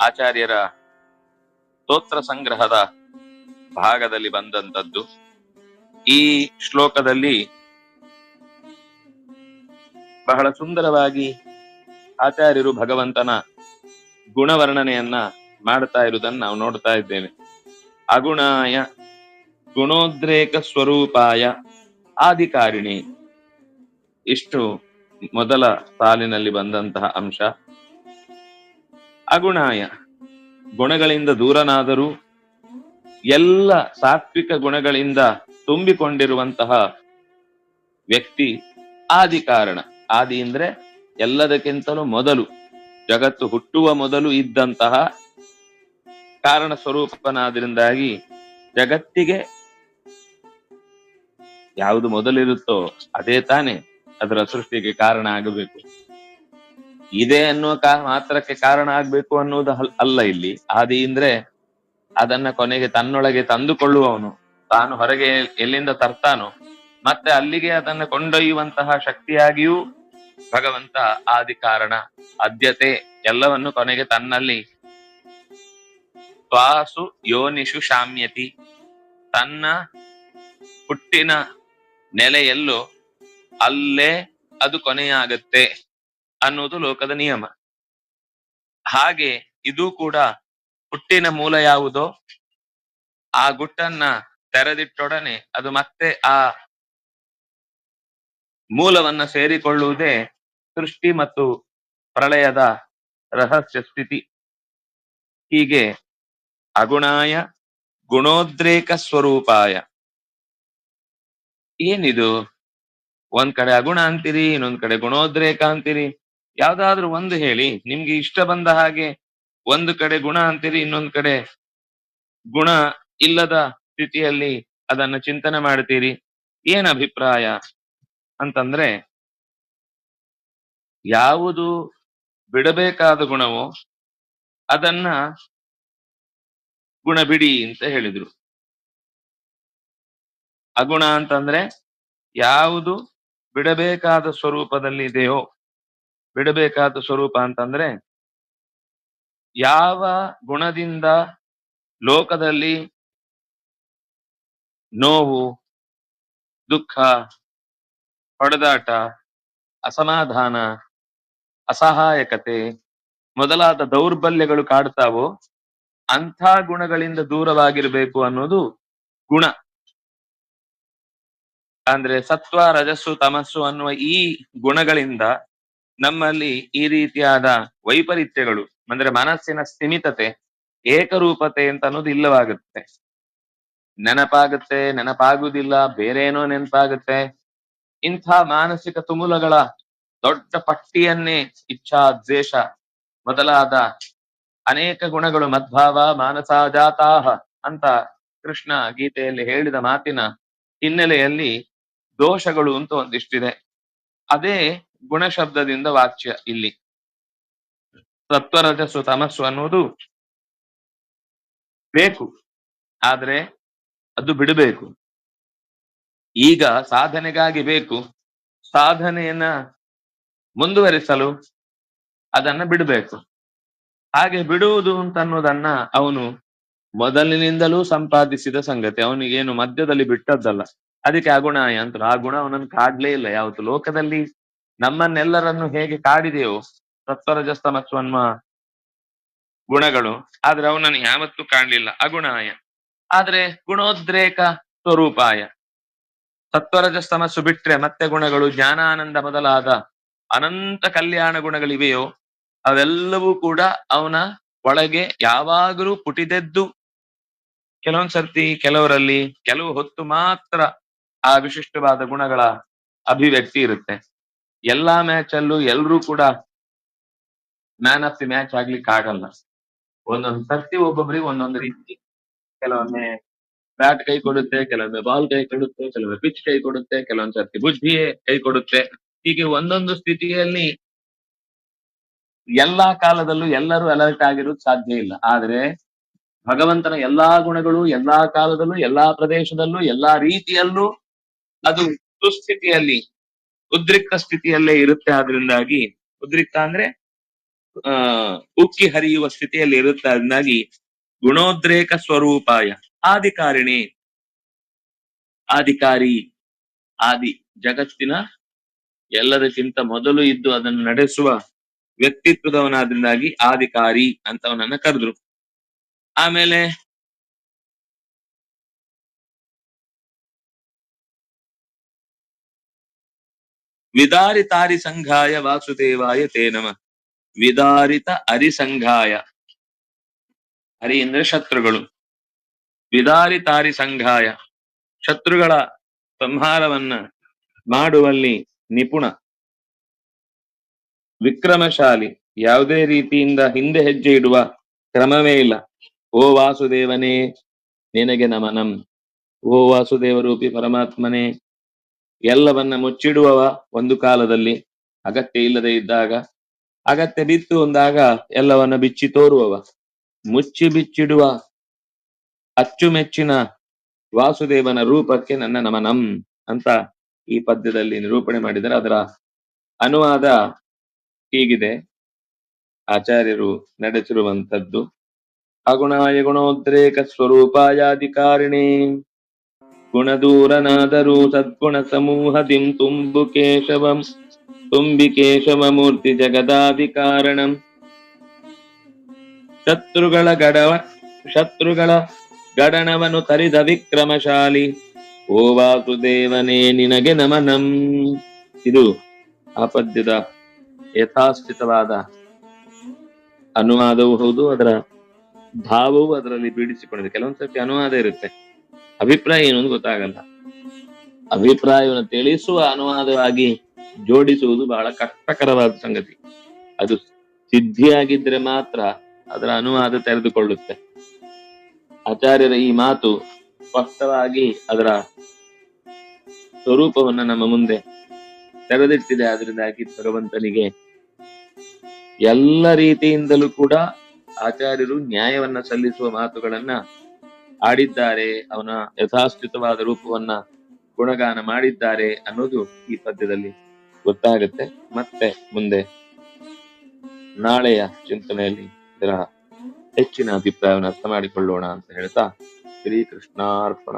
ಆಚಾರ್ಯರ ಸ್ತೋತ್ರ ಸಂಗ್ರಹದ ಭಾಗದಲ್ಲಿ ಬಂದಂತದ್ದು ಈ ಶ್ಲೋಕದಲ್ಲಿ ಬಹಳ ಸುಂದರವಾಗಿ ಆಚಾರ್ಯರು ಭಗವಂತನ ಗುಣವರ್ಣನೆಯನ್ನ ಮಾಡ್ತಾ ಇರುವುದನ್ನು ನಾವು ನೋಡ್ತಾ ಇದ್ದೇವೆ. ಅಗುಣಾಯ ಗುಣೋದ್ರೇಕ ಸ್ವರೂಪಾಯ ಆದಿಕಾರಿಣಿ. ಇಷ್ಟು ಮೊದಲ ಸಾಲಿನಲ್ಲಿ ಬಂದಂತಹ ಅಂಶ. ಅಗುಣಾಯ. ಗುಣಗಳಿಂದ ದೂರನಾದರೂ ಎಲ್ಲ ಸಾತ್ವಿಕ ಗುಣಗಳಿಂದ ತುಂಬಿಕೊಂಡಿರುವಂತಹ ವ್ಯಕ್ತಿ ಆದಿ ಕಾರಣ. ಆದಿ ಅಂದ್ರೆ ಎಲ್ಲದಕ್ಕಿಂತಲೂ ಮೊದಲು, ಜಗತ್ತು ಹುಟ್ಟುವ ಮೊದಲು ಇದ್ದಂತಹ ಕಾರಣ ಸ್ವರೂಪನಾದ್ರಿಂದಾಗಿ ಜಗತ್ತಿಗೆ ಯಾವುದು ಮೊದಲಿರುತ್ತೋ ಅದೇ ತಾನೇ ಅದರ ಸೃಷ್ಟಿಗೆ ಕಾರಣ ಆಗಬೇಕು. ಇದೆ ಅನ್ನುವ ಮಾತ್ರಕ್ಕೆ ಕಾರಣ ಆಗ್ಬೇಕು ಅನ್ನುವುದು ಅಲ್ಲ ಇಲ್ಲಿ. ಆದಿ ಅಂದ್ರೆ ಅದನ್ನ ಕೊನೆಗೆ ತನ್ನೊಳಗೆ ತಂದುಕೊಳ್ಳುವವನು. ತಾನು ಹೊರಗೆ ಎಲ್ಲಿಂದ ತರ್ತಾನೋ, ಮತ್ತೆ ಅಲ್ಲಿಗೆ ಅದನ್ನು ಕೊಂಡೊಯ್ಯುವಂತಹ ಶಕ್ತಿಯಾಗಿಯೂ ಭಗವಂತ ಆದಿ ಕಾರಣ ಆದ್ಯತೆ ಎಲ್ಲವನ್ನು ಕೊನೆಗೆ ತನ್ನಲ್ಲಿ. ತ್ವಾಸು ಯೋನಿಷು ಶಾಮ್ಯತಿ. ತನ್ನ ಹುಟ್ಟಿನ ನೆಲೆಯಲ್ಲೂ ಅಲ್ಲೇ ಅದು ಕೊನೆಯಾಗತ್ತೆ. ಅನ್ನುವುದು ಲೋಕದ ನಿಯಮ. ಹಾಗೆ ಇದು ಕೂಡ ಹುಟ್ಟಿನ ಮೂಲ ಯಾವುದೋ, ಆ ಗುಟ್ಟನ್ನ ತೆರೆದಿಟ್ಟೊಡನೆ ಅದು ಮತ್ತೆ ಆ ಮೂಲವನ್ನ ಸೇರಿಕೊಳ್ಳುವುದೇ ಸೃಷ್ಟಿ ಮತ್ತು ಪ್ರಳಯದ ರಹಸ್ಯ ಸ್ಥಿತಿ. ಹೀಗೆ ಅಗುಣಾಯ ಗುಣೋದ್ರೇಕ ಸ್ವರೂಪಾಯ. ಏನಿದು? ಒಂದ್ ಕಡೆ ಅಗುಣ ಅಂತೀರಿ, ಇನ್ನೊಂದ್ ಕಡೆ ಗುಣೋದ್ರೇಕ ಅಂತೀರಿ. ಯಾವ್ದಾದ್ರೂ ಒಂದು ಹೇಳಿ, ನಿಮ್ಗೆ ಇಷ್ಟ ಬಂದ ಹಾಗೆ ಒಂದು ಕಡೆ ಗುಣ ಅಂತೀರಿ, ಇನ್ನೊಂದು ಕಡೆ ಗುಣ ಇಲ್ಲದ ಸ್ಥಿತಿಯಲ್ಲಿ ಅದನ್ನ ಚಿಂತನೆ ಮಾಡ್ತೀರಿ? ಏನ್ ಅಭಿಪ್ರಾಯ? ಅಂತಂದ್ರೆ, ಯಾವುದು ಬಿಡಬೇಕಾದ ಗುಣವೋ ಅದನ್ನ ಗುಣ ಬಿಡಿ ಅಂತ ಹೇಳಿದ್ರು. ಅಗುಣ ಅಂತಂದ್ರೆ, ಯಾವುದು ಬಿಡಬೇಕಾದ ಸ್ವರೂಪದಲ್ಲಿ ಇದೆಯೋ ಬಿಡಬೇಕಾದ ಸ್ವರೂಪ ಅಂತಂದ್ರೆ, ಯಾವ ಗುಣದಿಂದ ಲೋಕದಲ್ಲಿ ನೋವು, ದುಃಖ ಹೊಡೆದಾಟ ಅಸಮಾಧಾನ, ಅಸಹಾಯಕತೆ ಮೊದಲಾದ ದೌರ್ಬಲ್ಯಗಳು ಕಾಡ್ತಾವೋ, ಅಂಥ ಗುಣಗಳಿಂದ ದೂರವಾಗಿರ್ಬೇಕು ಅನ್ನೋದು ಗುಣ. ಅಂದ್ರೆ ಸತ್ವ, ರಜಸ್ಸು, ತಮಸ್ಸು ಅನ್ನುವ ಈ ಗುಣಗಳಿಂದ ನಮ್ಮಲ್ಲಿ ಈ ರೀತಿಯಾದ ವೈಪರೀತ್ಯಗಳು, ಅಂದ್ರೆ ಮನಸ್ಸಿನ ಸ್ಥಿಮಿತತೆ, ಏಕರೂಪತೆ ಅಂತ ಅನ್ನೋದು ಇಲ್ಲವಾಗುತ್ತೆ. ನೆನಪಾಗುತ್ತೆ, ನೆನಪಾಗುವುದಿಲ್ಲ, ಬೇರೇನೋ ನೆನಪಾಗುತ್ತೆ. ಇಂಥ ಮಾನಸಿಕ ತುಮುಲಗಳ ದೊಡ್ಡ ಪಟ್ಟಿಯನ್ನೇ ಇಚ್ಛಾ, ದ್ವೇಷ ಮೊದಲಾದ ಅನೇಕ ಗುಣಗಳು, ಮದ್ಭಾವ ಮಾನಸಾಜಾತಾಹ ಅಂತ ಕೃಷ್ಣ ಗೀತೆಯಲ್ಲಿ ಹೇಳಿದ ಮಾತಿನ ಹಿನ್ನೆಲೆಯಲ್ಲಿ ದೋಷಗಳು ಅಂತ ಒಂದಿಷ್ಟಿದೆ. ಅದೇ ಗುಣ ಶಬ್ದದಿಂದ ವಾಚ್ಯ ಇಲ್ಲಿ. ಸತ್ವರಜಸ್ಸು ತಮಸ್ಸು ಅನ್ನುವುದು ಬೇಕು. ಆದ್ರೆ ಅದು ಬಿಡಬೇಕು. ಈಗ ಸಾಧನೆಗಾಗಿ ಬೇಕು. ಸಾಧನೆಯನ್ನ ಮುಂದುವರಿಸಲು ಅದನ್ನ ಬಿಡಬೇಕು. ಹಾಗೆ ಬಿಡುವುದು ಅಂತ ಅನ್ನೋದನ್ನ ಅವನು ಮೊದಲಿನಿಂದಲೂ ಸಂಪಾದಿಸಿದ ಸಂಗತಿ. ಅವನಿಗೇನು ಮಧ್ಯದಲ್ಲಿ ಬಿಟ್ಟದ್ದಲ್ಲ. ಅದಕ್ಕೆ ಅಗುಣಾಯ ಅಂತ ಆ ಗುಣ ಅವನನ್ನು ಕಾಡ್ಲೇ ಇಲ್ಲ. ಯಾವತ್ತು ಲೋಕದಲ್ಲಿ ನಮ್ಮನ್ನೆಲ್ಲರನ್ನು ಹೇಗೆ ಕಾಡಿದೆಯೋ ಸತ್ವರಜಸ್ತಮಸ್ಸು ಅನ್ನುವ ಗುಣಗಳು, ಆದ್ರೆ ಅವನನ್ನು ಯಾವತ್ತೂ ಕಾಣ್ಲಿಲ್ಲ. ಅಗುಣಾಯ. ಆದ್ರೆ ಗುಣೋದ್ರೇಕ ಸ್ವರೂಪಾಯ. ಸತ್ವರಜಸ್ತಮಸ್ಸು ಬಿಟ್ರೆ ಮತ್ತೆ ಗುಣಗಳು ಜ್ಞಾನಾನಂದ ಮೊದಲಾದ ಅನಂತ ಕಲ್ಯಾಣ ಗುಣಗಳಿವೆಯೋ, ಅವೆಲ್ಲವೂ ಕೂಡ ಅವನ ಒಳಗೆ ಯಾವಾಗಲೂ ಪುಟಿದೆದ್ದು. ಕೆಲವೊಂದ್ಸರ್ತಿ ಕೆಲವರಲ್ಲಿ ಕೆಲವು ಹೊತ್ತು ಮಾತ್ರ ಆ ವಿಶಿಷ್ಟವಾದ ಗುಣಗಳ ಅಭಿವ್ಯಕ್ತಿ ಇರುತ್ತೆ. ಎಲ್ಲಾ ಮ್ಯಾಚ್ ಅಲ್ಲೂ ಎಲ್ರೂ ಕೂಡ ಮ್ಯಾನ್ ಆಫ್ ದಿ ಮ್ಯಾಚ್ ಆಗ್ಲಿಕ್ಕೆ ಆಗಲ್ಲ. ಒಂದೊಂದು ಸರ್ತಿ ಒಬ್ಬೊಬ್ಬರಿಗೆ ಒಂದೊಂದು ರೀತಿ. ಕೆಲವೊಮ್ಮೆ ಬ್ಯಾಟ್ ಕೈ ಕೊಡುತ್ತೆ, ಕೆಲವೊಮ್ಮೆ ಬಾಲ್ ಕೈ ಕೊಡುತ್ತೆ, ಕೆಲವೊಮ್ಮೆ ಪಿಚ್ ಕೈ ಕೊಡುತ್ತೆ, ಕೆಲವೊಂದ್ ಸರ್ತಿ ಬುದ್ಧಿಯೇ ಕೈ ಕೊಡುತ್ತೆ. ಹೀಗೆ ಒಂದೊಂದು ಸ್ಥಿತಿಯಲ್ಲಿ ಎಲ್ಲಾ ಕಾಲದಲ್ಲೂ ಎಲ್ಲರೂ ಅಲರ್ಟ್ ಆಗಿರೋದು ಸಾಧ್ಯ ಇಲ್ಲ. ಆದ್ರೆ ಭಗವಂತನ ಎಲ್ಲಾ ಗುಣಗಳು ಎಲ್ಲಾ ಕಾಲದಲ್ಲೂ, ಎಲ್ಲಾ ಪ್ರದೇಶದಲ್ಲೂ, ಎಲ್ಲಾ ರೀತಿಯಲ್ಲೂ ಅದು ಸುಸ್ಥಿತಿಯಲ್ಲಿ ಉದ್ರಿಕ್ತ ಸ್ಥಿತಿಯಲ್ಲೇ ಇರುತ್ತೆ ಆದ್ರಿಂದಾಗಿ, ಉದ್ರಿಕ್ತ ಅಂದ್ರೆ, ಆ, ಉಕ್ಕಿ ಹರಿಯುವ ಸ್ಥಿತಿಯಲ್ಲಿ ಇರುತ್ತೆ ಅದನ್ನಾಗಿ ಗುಣೋದ್ರೇಕ ಸ್ವರೂಪಾಯ, ಆದಿಕಾರಿಣಿ, ಆದಿಕಾರಿ, ಆದಿ ಜಗತ್ತಿನ ಎಲ್ಲದಕ್ಕಿಂತ ಮೊದಲು ಇದ್ದು ಅದನ್ನು ನಡೆಸುವ ವ್ಯಕ್ತಿತ್ವದವನಾದ್ರಿಂದಾಗಿ ಆದಿಕಾರಿ ಅಂತವನನ್ನ ಕರೆದ್ರು. ಆಮೇಲೆ ವಿದಾರಿತಾರಿ ಸಂಘಾಯ ವಾಸುದೇವಾಯ ತೇ ನಮ. ವಿದಾರಿತ ಅರಿಸಂಘಾಯ. ಹರಿ ಅಂದ್ರೆ ಶತ್ರುಗಳು. ವಿದಾರಿತಾರಿ ಸಂಘಾಯ ಶತ್ರುಗಳ ಸಂಹಾರವನ್ನ ಮಾಡುವಲ್ಲಿ ನಿಪುಣ. ವಿಕ್ರಮಶಾಲಿ. ಯಾವುದೇ ರೀತಿಯಿಂದ ಹಿಂದೆ ಹೆಜ್ಜೆ ಇಡುವ ಕ್ರಮವೇ ಇಲ್ಲ. ಓ ವಾಸುದೇವನೇ, ನಿನಗೆ ನಮನಂ. ಓ ವಾಸುದೇವ ರೂಪಿ ಪರಮಾತ್ಮನೇ ಎಲ್ಲವನ್ನ ಮುಚ್ಚಿಡುವವ ಒಂದು ಕಾಲದಲ್ಲಿ. ಅಗತ್ಯ ಇಲ್ಲದೆ ಇದ್ದಾಗ, ಅಗತ್ಯ ಬಿತ್ತು ಅಂದಾಗ ಎಲ್ಲವನ್ನ ಬಿಚ್ಚಿ ತೋರುವವ. ಮುಚ್ಚಿ ಬಿಚ್ಚಿಡುವ ಅಚ್ಚುಮೆಚ್ಚಿನ ವಾಸುದೇವನ ರೂಪಕ್ಕೆ ನನ್ನ ನಮನಂ ಅಂತ ಈ ಪದ್ಯದಲ್ಲಿ ನಿರೂಪಣೆ ಮಾಡಿದರೆ ಅದರ ಅನುವಾದ ಹೀಗಿದೆ. ಆಚಾರ್ಯರು ನಡೆಸಿರುವಂತದ್ದು ಅಗುಣಾಯ ಗುಣೋದ್ರೇಕ ಸ್ವರೂಪಾಯಾಧಿಕಾರಿಣಿ. ಗುಣದೂರನಾದರೂ ಸದ್ಗುಣ ಸಮೂಹದಿಂ ತುಂಬು ಕೇಶವಂ, ತುಂಬಿ ಕೇಶವ ಮೂರ್ತಿ ಜಗದಾಧಿಕಾರಣಂ ಶತ್ರುಗಳ ಗಡವ, ಶತ್ರುಗಳ ಗಡಣವನ್ನು ತರಿದ ವಿಕ್ರಮಶಾಲಿ. ಓ ವಾಸುದೇವನೇ ನಿನಗೆ ನಮನಂ. ಇದು ಆ ಪದ್ಯದ ಯಥಾಸ್ಥಿತವಾದ ಅನುವಾದವೂ ಹೌದು, ಅದರ ಭಾವವು ಅದರಲ್ಲಿ ಬೀಡಿಸಿಕೊಂಡಿದೆ ಕೆಲವೊಂದ್ಸರ್ತಿ ಅನುವಾದ ಇರುತ್ತೆ. ಅಭಿಪ್ರಾಯ ಏನು ಅಂತ ಗೊತ್ತಾಗಲ್ಲ. ಅಭಿಪ್ರಾಯವನ್ನು ತಿಳಿಸುವ ಅನುವಾದವಾಗಿ ಜೋಡಿಸುವುದು ಬಹಳ ಕಷ್ಟಕರವಾದ ಸಂಗತಿ. ಅದು ಸಿದ್ಧಿಯಾಗಿದ್ರೆ ಮಾತ್ರ ಅದರ ಅನುವಾದ ತೆರೆದುಕೊಳ್ಳುತ್ತೆ. ಆಚಾರ್ಯರ ಈ ಮಾತು ಸ್ಪಷ್ಟವಾಗಿ ಅದರ ಸ್ವರೂಪವನ್ನ ನಮ್ಮ ಮುಂದೆ ತೆರೆದಿಟ್ಟಿದೆ. ಅದರಿಂದಾಗಿ ಭಗವಂತನಿಗೆ ಎಲ್ಲ ರೀತಿಯಿಂದಲೂ ಕೂಡ ಆಚಾರ್ಯರು ನ್ಯಾಯವನ್ನ ಸಲ್ಲಿಸುವ ಮಾತುಗಳನ್ನ ಆಡಿದ್ದಾರೆ, ಅವನ ಯಥಾಸ್ಥಿತವಾದ ರೂಪವನ್ನ ಗುಣಗಾನ ಮಾಡಿದ್ದಾರೆ ಅನ್ನೋದು ಈ ಪದ್ಯದಲ್ಲಿ ಗೊತ್ತಾಗುತ್ತೆ. ಮತ್ತೆ ಮುಂದೆ ನಾಳೆಯ ಚಿಂತನೆಯಲ್ಲಿ ಇದರ ಹೆಚ್ಚಿನ ಅಭಿಪ್ರಾಯವನ್ನು ಅರ್ಥ ಮಾಡಿಕೊಳ್ಳೋಣ ಅಂತ ಹೇಳ್ತಾ ಶ್ರೀಕೃಷ್ಣಾರ್ಪಣ